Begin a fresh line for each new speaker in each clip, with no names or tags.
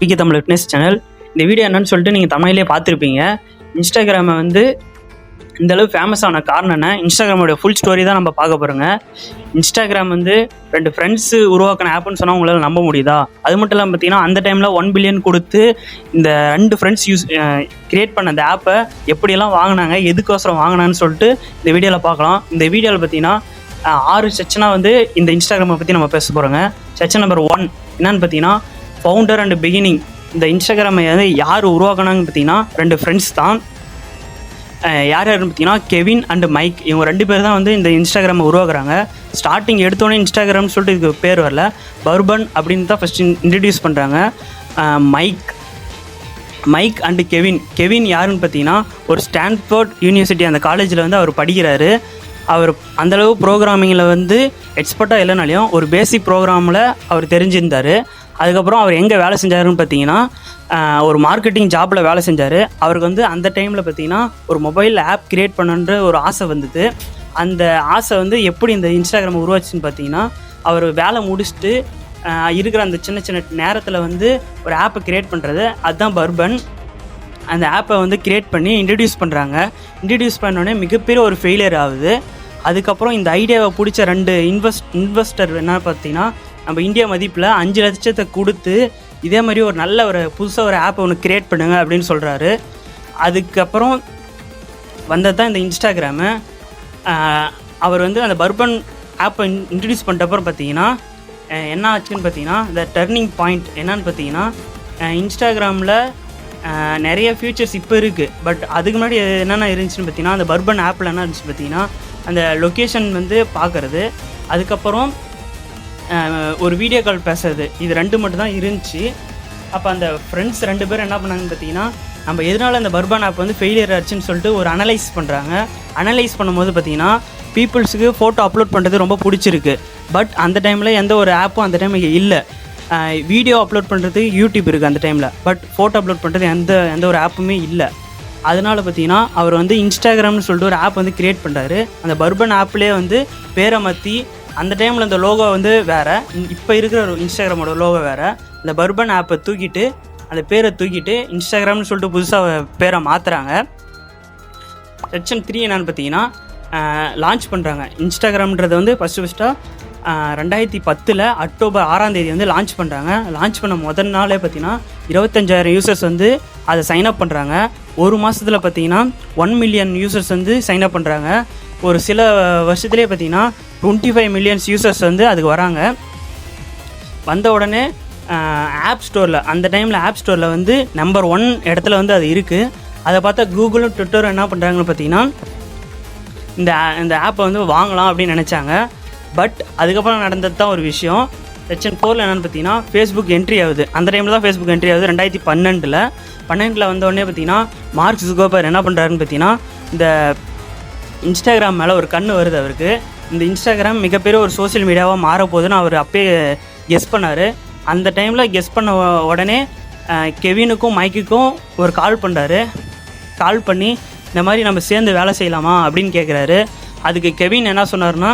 PK Tamil fitness channel இந்த video என்னன்னு சொல்லிட்டு நீங்கள் தமிழ்லேயே பார்த்துருப்பீங்க. இன்ஸ்டாகிராமை வந்து இந்த அளவு ஃபேமஸ் ஆன காரணம் என்ன? இன்ஸ்டாகிராமோட ஃபுல் ஸ்டோரி தான் நம்ம பார்க்க போகிறோங்க இன்ஸ்டாகிராம் வந்து ரெண்டு ஃப்ரெண்ட்ஸு உருவாக்கின ஆப்னு சொன்னால் உங்களால் நம்ப முடியுதா? அது மட்டும் இல்லாமல் பார்த்தீங்கன்னா அந்த டைமில் ஒன் பில்லியன் கொடுத்து இந்த ரெண்டு ஃப்ரெண்ட்ஸ் யூஸ் கிரியேட் பண்ண அந்த ஆப்பை எப்படியெல்லாம் வாங்கினாங்க எதுக்கோசரம் வாங்கினான்னு சொல்லிட்டு இந்த வீடியோவில் பார்க்கலாம். இந்த வீடியோவில் பார்த்தீங்கன்னா ஆறு செக்ஷனாக வந்து இந்த இன்ஸ்டாகிராமை பற்றி நம்ம பேச போகிறோங்க செக்ஷன் நம்பர் ஒன் என்னன்னு பார்த்தீங்கன்னா ஃபவுண்டர் அண்ட் பிகினிங் இந்த இன்ஸ்டாகிராமை வந்து யார் உருவாக்கினாங்க பார்த்தீங்கன்னா ரெண்டு ஃப்ரெண்ட்ஸ் தான். யார் யாருன்னு பார்த்தீங்கன்னா கெவின் அண்ட் மைக் இவங்க ரெண்டு பேர் தான் வந்து இந்த இன்ஸ்டாகிராமை உருவாக்குறாங்க. ஸ்டார்டிங் எடுத்தோடனே இன்ஸ்டாகிராம்னு சொல்லிட்டு இதுக்கு பேர் வரல. பர்பன் அப்படின்னு தான் ஃபஸ்ட் இன்ட்ரடியூஸ் பண்ணுறாங்க Mike Mike and Kevin Kevin யாருன்னு பார்த்தீங்கன்னா ஒரு ஸ்டான்ஃபோர்ட் யூனிவர்சிட்டி அந்த காலேஜில் வந்து அவர் படிக்கிறாரு. அவர் அந்தளவு ப்ரோக்ராமிங்கில் வந்து எக்ஸ்பர்ட்டாக இல்லைனாலையும் ஒரு பேசிக் ப்ரோக்ராமில் அவர் தெரிஞ்சிருந்தார். அதுக்கப்புறம் அவர் எங்கே வேலை செஞ்சாருன்னு பார்த்தீங்கன்னா ஒரு மார்க்கெட்டிங் ஜாப்பில் வேலை செஞ்சார். அவருக்கு வந்து அந்த டைமில் பார்த்தீங்கன்னா ஒரு மொபைல் ஆப் கிரியேட் பண்ணுன்ற ஒரு ஆசை வந்தது. அந்த ஆசை வந்து எப்படி இந்த இன்ஸ்டாகிராம் உருவாச்சுன்னு பார்த்தீங்கன்னா அவர் வேலை முடிச்சுட்டு இருக்கிற அந்த சின்ன சின்ன நேரத்தில் வந்து ஒரு ஆப்பை கிரியேட் பண்ணுறது அதுதான் பர்பன். அந்த ஆப்பை வந்து கிரியேட் பண்ணி இன்ட்ரடியூஸ் பண்ணுறாங்க இன்ட்ரடியூஸ் பண்ணோடனே மிகப்பெரிய ஒரு ஃபெயிலியர் ஆகுது. அதுக்கப்புறம் இந்த ஐடியாவை பிடிச்ச ரெண்டு இன்வெஸ்ட் இன்வெஸ்டர் என்ன பார்த்தீங்கன்னா நம்ம இந்தியா மதிப்பில் அஞ்சு லட்சத்தை கொடுத்து இதே மாதிரி ஒரு நல்ல ஒரு புதுசாக ஒரு ஆப்பை ஒன்று கிரியேட் பண்ணுங்க அப்படின்னு சொல்கிறாரு அதுக்கப்புறம் வந்தது தான் இந்த இன்ஸ்டாகிராமு அவர் வந்து அந்த பர்பன் ஆப்பை இன்ட்ரடியூஸ் பண்ணிட்டப்பறம் பார்த்தீங்கன்னா என்ன ஆச்சுன்னு பார்த்தீங்கன்னா இந்த டர்னிங் பாயிண்ட் என்னன்னு பார்த்தீங்கன்னா இன்ஸ்டாகிராமில் நிறைய ஃபியூச்சர்ஸ் இப்போ இருக்குது பட் அதுக்கு முன்னாடி என்னென்ன இருந்துச்சுன்னு பார்த்தீங்கன்னா அந்த பர்பன் ஆப்பில் என்ன இருந்துச்சு பார்த்தீங்கன்னா அந்த லொக்கேஷன் வந்து பார்க்குறது. அதுக்கப்புறம் ஒரு வீடியோ கால் பேசுறது. இது ரெண்டு மட்டும் தான் இருந்துச்சு. அப்போ அந்த ஃப்ரெண்ட்ஸ் ரெண்டு பேரும் என்ன பண்ணாங்கன்னு பார்த்தீங்கன்னா நம்ம எதனால அந்த பர்பான் ஆப் வந்து ஃபெயிலியர் ஆச்சுன்னு சொல்லிட்டு ஒரு அனலைஸ் பண்ணுறாங்க அனலைஸ் பண்ணும்போது பார்த்தீங்கன்னா பீப்புள்ஸுக்கு ஃபோட்டோ அப்லோட் பண்ணுறது ரொம்ப பிடிச்சிருக்கு. பட் அந்த டைமில் எந்த ஒரு ஆப்பும் அந்த டைமில் இல்லை. வீடியோ அப்லோட் பண்ணுறது யூடியூப் இருக்குது அந்த டைமில் பட் ஃபோட்டோ அப்லோட் பண்ணுறது எந்த எந்த ஒரு ஆப்புமே இல்லை. அதனால பார்த்தீங்கன்னா அவர் வந்து இன்ஸ்டாகிராம்னு சொல்லிட்டு ஒரு ஆப் வந்து கிரியேட் பண்ணுறாரு அந்த பர்பன் ஆப்லேயே வந்து பேரை மாற்றி அந்த டைமில் அந்த லோகோ வந்து வேறு. இப்போ இருக்கிற இன்ஸ்டாகிராமோட லோகோ வேறு. அந்த பர்பன் ஆப்பை தூக்கிட்டு அந்த பேரை தூக்கிட்டு இன்ஸ்டாகிராம்னு சொல்லிட்டு புதுசாக பேரை மாற்றுறாங்க செக்ஷன் த்ரீ என்னன்னு பார்த்தீங்கன்னா லான்ச் பண்ணுறாங்க இன்ஸ்டாகிராம்ன்றது வந்து ஃபஸ்ட்டு ஃபஸ்ட்டாக ரெண்டாயிரத்தி பத்தில் அக்டோபர் ஆறாம் தேதி வந்து லான்ச் பண்ணுறாங்க லான்ச் பண்ண முதல் நாளே பார்த்தீங்கன்னா இருபத்தஞ்சாயிரம் யூசர்ஸ் வந்து அதை சைன் அப் பண்ணுறாங்க ஒரு மாதத்தில் பார்த்தீங்கன்னா ஒன் மில்லியன் யூசர்ஸ் வந்து சைன் அப் பண்ணுறாங்க ஒரு சில வருஷத்துலேயே பார்த்தீங்கன்னா டுவெண்ட்டி ஃபைவ் மில்லியன்ஸ் யூசர்ஸ் வந்து அதுக்கு வராங்க. வந்த உடனே ஆப் ஸ்டோரில் அந்த டைமில் ஆப் ஸ்டோரில் வந்து நம்பர் ஒன் இடத்துல வந்து அது இருக்குது அதை பார்த்தா கூகுளும் ட்விட்டரும் என்ன பண்ணுறாங்கன்னு பார்த்தீங்கன்னா இந்த இந்த ஆப்பை வந்து வாங்கலாம் அப்படின்னு நினச்சாங்க. பட் அதுக்கப்புறம் நடந்தது தான் ஒரு விஷயம். செக்ஷன் ஃபோரில் என்னென்னு பார்த்தீங்கன்னா ஃபேஸ்புக் என்ட்ரி ஆகுது. அந்த டைமில் தான் ஃபேஸ்புக் என்ட்ரி ஆகுது ரெண்டாயிரத்தி பன்னெண்டில். பன்னெண்டில் வந்தோடனே பார்த்தீங்கன்னா மார்க் ஜுகோபர் என்ன பண்ணுறாருன்னு பார்த்தீங்கன்னா இந்த இன்ஸ்டாகிராம் மேலே ஒரு கண் வருது அவருக்கு. இந்த இன்ஸ்டாகிராம் மிகப்பெரிய ஒரு சோஷியல் மீடியாவாக மாறப்போகுதுன்னு அவர் அப்பயே கெஸ் பண்ணார். அந்த டைமில் கெஸ் பண்ண உடனே கெவினுக்கும் மைக்குக்கும் ஒரு கால் பண்ணுறாரு கால் பண்ணி இந்த மாதிரி நம்ம சேர்ந்து வேலை செய்யலாமா அப்படின்னு கேட்குறாரு அதுக்கு கெவின் என்ன சொன்னார்னா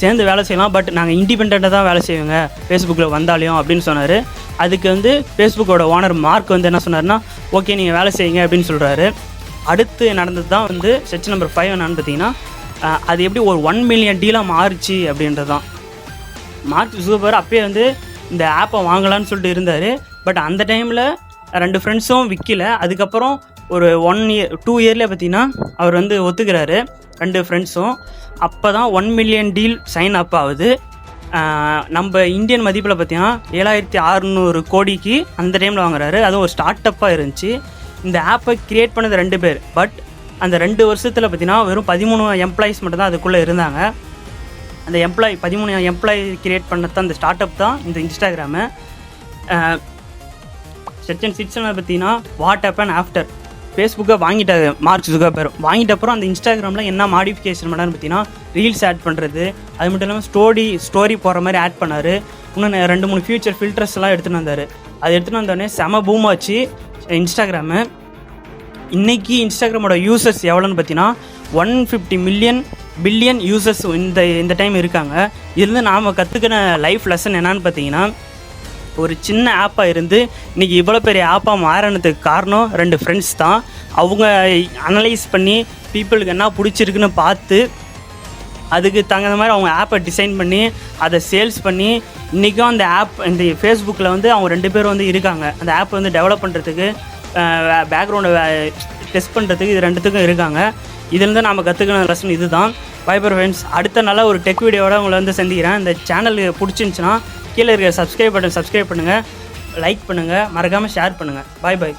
சேர்ந்து வேலை செய்யலாம் பட் நாங்கள் இண்டிபெண்ட்டாக தான் வேலை செய்வோங்க. ஃபேஸ்புக்கில் வந்தாலையும் அப்படின்னு சொன்னார். அதுக்கு வந்து ஃபேஸ்புக்கோட ஓனர் மார்க் வந்து என்ன சொன்னார்னா ஓகே நீங்கள் வேலை செய்யுங்க அப்படின்னு சொல்கிறாரு அடுத்து நடந்தது தான் வந்து செக்ஷன் நம்பர் ஃபைவ் என்னன்னு பார்த்தீங்கன்னா அது எப்படி ஒரு ஒன் மில்லியன் டீலாக மாறுச்சு அப்படின்றது தான் மார்க் சூப்பர் அப்பயே வந்து இந்த ஆப்பை வாங்கலான்னு சொல்லிட்டு இருந்தார். பட் அந்த டைமில் ரெண்டு ஃப்ரெண்ட்ஸும் விற்கல அதுக்கப்புறம் ஒரு ஒன் இயர் டூ இயர்லேயே பார்த்தீங்கன்னா அவர் வந்து ஒத்துக்கிறாரு ரெண்டு ஃப்ரெண்ட்ஸும் அப்போ தான் one million deal sign up ஆகுது. நம்ம இந்தியன் மதிப்பில் பார்த்தீங்கன்னா ஏழாயிரத்தி அறநூறு கோடிக்கு அந்த டைமில் வாங்குறாரு. அதுவும் ஒரு ஸ்டார்ட் அப்பாக இருந்துச்சு. இந்த ஆப்பை கிரியேட் பண்ணது ரெண்டு பேர். பட் அந்த ரெண்டு வருஷத்தில் பார்த்தீங்கன்னா வெறும் பதிமூணு எம்ப்ளாயிஸ் மட்டும் தான் அதுக்குள்ளே இருந்தாங்க. அந்த எம்ப்ளாய் பதிமூணு எம்ப்ளாயி கிரியேட் பண்ணது அந்த ஸ்டார்ட் அப் தான் இந்த இன்ஸ்டாகிராமு செக்ஷன் சிக்ஸ் பார்த்தீங்கன்னா வாட் அண்ட் ஆஃப்டர் ஃபேஸ்புக்கை வாங்கிட்டாரு மார்க் ஜுகர்பர் வாங்கிட்ட அப்புறம் அந்த இன்ஸ்டாகிராமில் என்ன மாடிஃபிகேஷன் பண்ணார்னு பார்த்தீங்கன்னா ரீல்ஸ் ஆட் பண்ணுறது அது மட்டும் இல்லாமல் ஸ்டோரி ஸ்டோரி போகிற மாதிரி ஆட் பண்ணார். இன்னும் ரெண்டு மூணு ஃபியூச்சர் ஃபில்டர்ஸ்லாம் எடுத்துகிட்டு வந்தார். அது எடுத்துகிட்டு வந்தோடனே செம பூமாச்சு இன்ஸ்டாகிராமு இன்றைக்கி இன்ஸ்டாகிராமோட யூசர்ஸ் எவ்வளோன்னு பார்த்தீங்கன்னா one fifty million billion users இந்த இந்த டைம் இருக்காங்க. இதுலேருந்து நாம் கற்றுக்கின லைஃப் லெசன் என்னன்னு பார்த்தீங்கன்னா ஒரு சின்ன ஆப்பாக இருந்து இன்றைக்கி இவ்வளோ பெரிய ஆப்பாக மாறினதுக்கு காரணம் ரெண்டு ஃப்ரெண்ட்ஸ் தான். அவங்க அனலைஸ் பண்ணி பீப்புளுக்கு என்ன பிடிச்சிருக்குன்னு பார்த்து அதுக்கு தகுந்த மாதிரி அவங்க ஆப்பை டிசைன் பண்ணி அதை சேல்ஸ் பண்ணி இன்றைக்கும் அந்த ஆப் இந்த ஃபேஸ்புக்கில் வந்து அவங்க ரெண்டு பேரும் வந்து இருக்காங்க. அந்த ஆப் வந்து டெவலப் பண்ணுறதுக்கு பேக்ரவுண்டை டெஸ்ட் பண்ணுறதுக்கு இது ரெண்டுத்துக்கும் இருக்காங்க. இதுலேருந்து நாம் கற்றுக்கின லெசன் இதுதான். வைபர் ஃப்ரெண்ட்ஸ் அடுத்த நல்ல ஒரு டெக் வீடியோவோட உங்களை வந்து சந்திக்கிறேன். இந்த சேனல் பிடிச்சிருந்துச்சுன்னா கீழே இருக்க சப்ஸ்கிரைப் பட்டன் சப்ஸ்கிரைப் பண்ணுங்கள் லைக் பண்ணுங்கள் மறக்காமல் ஷேர் பண்ணுங்கள் பாய் பாய்